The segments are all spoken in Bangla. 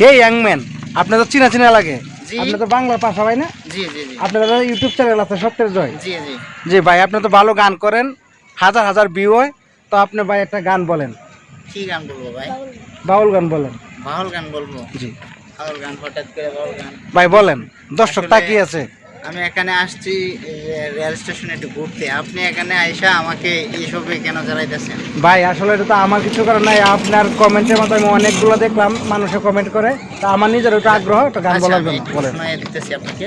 হে ইয়াং ম্যান আপনার তো চিনা চিনা লাগে। জি। আপনি তো বাংলার পাশা ভাই না? জি জি জি। আপনার ইউটিউব চ্যানেল আছে সত্যের জয়। জি জি। জি ভাই আপনি তো ভালো গান করেন হাজার হাজার ভিউ হয় তো আপনি ভাই একটা গান বলেন। কি গান বলব ভাই? বাউল গান। বলেন। বাউল গান বলব? জি। বাউল গান হঠাৎ করে বাউল গান। ভাই বলেন দর্শক তাকিয়ে আছে। আমি এখানে আসছি রেল স্টেশনে একটু ঘুরতে। আপনি এখানে আইসা আমাকে এইসবে কেন জ্বালাইতেছেন ভাই আসলে এটা তো আমার কিছু কারণ নাই। আপনার কমেন্টের মতো আমি অনেকগুলো দেখলাম মানুষে কমেন্ট করে। তা আমার নিজের ওটা আগ্রহ একটা গান আচ্ছা বলার জন্য শোনাইয়া দিতেছি আপনাকে।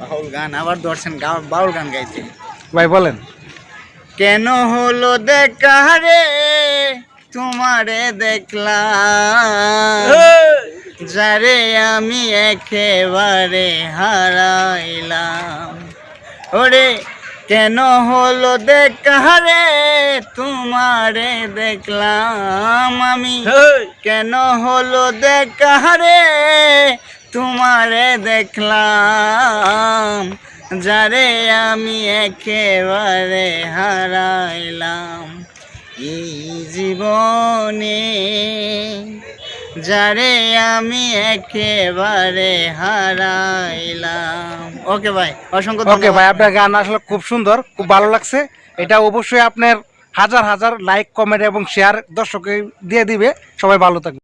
বাউল গান আবার ধরছেন বাউল গান গাইতে। ভাই বলেন। কেন হলো দেখা রে? তোমারে দেখলাম। যারে আমি একেবারে হারাইলাম। ওরে কেন হলো দেখা রে? তোমারে দেখলাম আমি। কেন হলো দেখা রে? তোমারে দেখলাম। যারে আমি একেবারে হারাইলাম। এই জীবনে যারে আমি একেবারে হারাইলাম। ওকে ভাই অসংখ্য ওকে ভাই আপনার গান আসলে খুব সুন্দর খুব ভালো লাগছে। এটা অবশ্যই আপনার হাজার হাজার লাইক কমেন্ট এবং শেয়ার দর্শকে দিয়ে দিবে। সবাই ভালো থাকবে